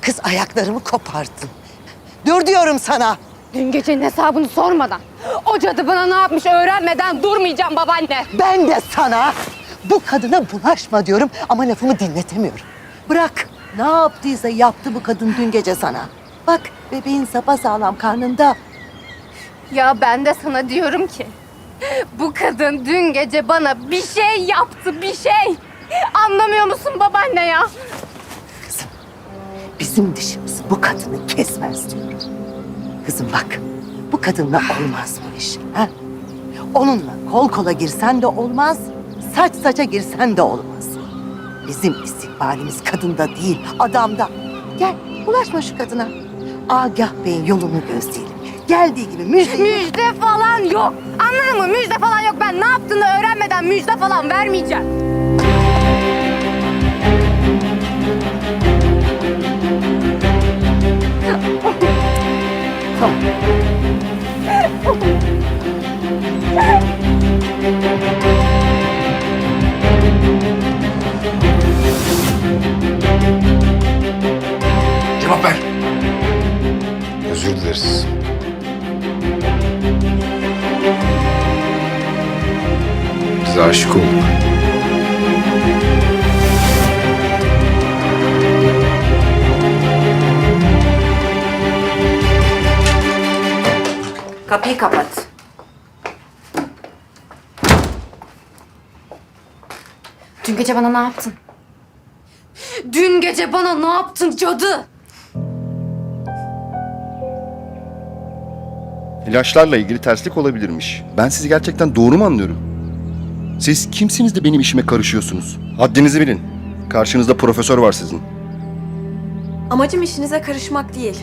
Kız ayaklarımı kopardın. Dur diyorum sana. Dün gecenin hesabını sormadan, o cadı bana ne yapmış öğrenmeden durmayacağım babaanne. Ben de sana bu kadına bulaşma diyorum ama lafımı dinletemiyorum. Bırak. Ne yaptıysa yaptı bu kadın dün gece sana. Bak bebeğin sapasağlam karnında. Ya ben de sana diyorum ki, bu kadın dün gece bana bir şey yaptı, bir şey. Anlamıyor musun babaanne ya? Kızım bizim dişimiz bu kadını kesmez diyorum. Kızım bak bu kadınla olmaz bu iş. Ha? Onunla kol kola girsen de olmaz, saç saça girsen de olmaz. Bizim istikbalimiz kadında değil, adamda. Gel ulaşma şu kadına. Agah Bey'in yolunu gözleyelim. Geldiği gibi müjdeyi... Müjde falan yok. Anladın mı? Müjde falan yok. Ben ne yaptığını öğrenmeden müjde falan vermeyeceğim. Cevap ver. Özür dileriz. Biz aşık olduk. Kapıyı kapat. Dün gece bana ne yaptın? Dün gece bana ne yaptın cadı? İlaçlarla ilgili terslik olabilirmiş. Ben sizi gerçekten doğru mu anlıyorum? Siz kimsiniz de benim işime karışıyorsunuz? Haddinizi bilin. Karşınızda profesör var sizin. Amacım işinize karışmak değil.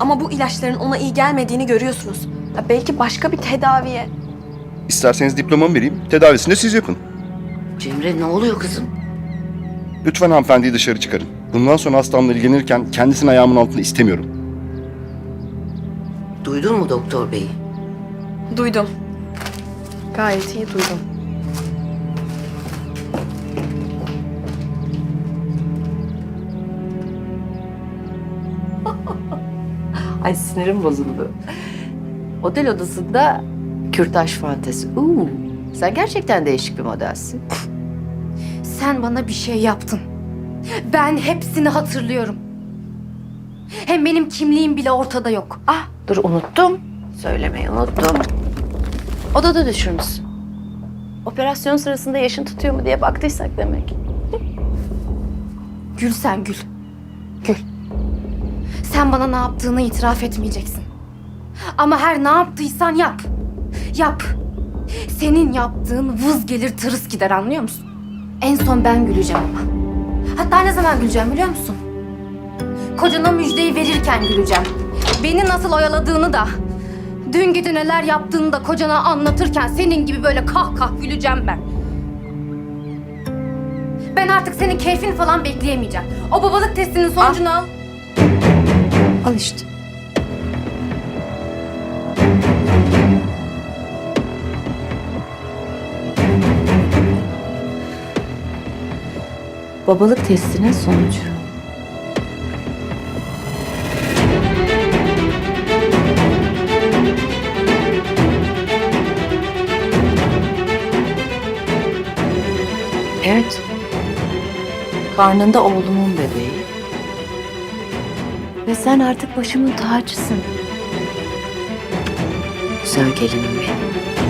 Ama bu ilaçların ona iyi gelmediğini görüyorsunuz. Ya belki başka bir tedaviye. İsterseniz diplomamı vereyim, tedavisini de siz yapın. Cemre ne oluyor kızım? Lütfen hanımefendiyi dışarı çıkarın. Bundan sonra hastamla ilgilenirken kendisini ayağımın altında istemiyorum. Duydun mu doktor beyi? Duydum. Gayet iyi duydum. Ay sinirim bozuldu. Otel odasında kürtaj fantezi. Uuu, sen gerçekten değişik bir modelsin. Sen bana bir şey yaptın. Ben hepsini hatırlıyorum. Hem benim kimliğim bile ortada yok. Ah, dur unuttum. Söylemeyi unuttum. Odada düşürmüşsün. Operasyon sırasında yaşın tutuyor mu diye baktıysak demek. Gül sen gül. Gül. Sen bana ne yaptığını itiraf etmeyeceksin. Ama her ne yaptıysan yap. Yap. Senin yaptığın vız gelir tırıs gider anlıyor musun? En son ben güleceğim ama. Hatta ne zaman güleceğim biliyor musun? Kocana müjdeyi verirken güleceğim. Beni nasıl oyaladığını da, dün gece neler yaptığını da kocana anlatırken senin gibi böyle kah kah güleceğim ben. Ben artık senin keyfini falan bekleyemeyeceğim. O babalık testinin sonucunu al. Al işte. Babalık testinin sonucu. Evet. Karnında oğlumun bebeği. Ve sen artık başımın tacısın. Güzel gelinim benim.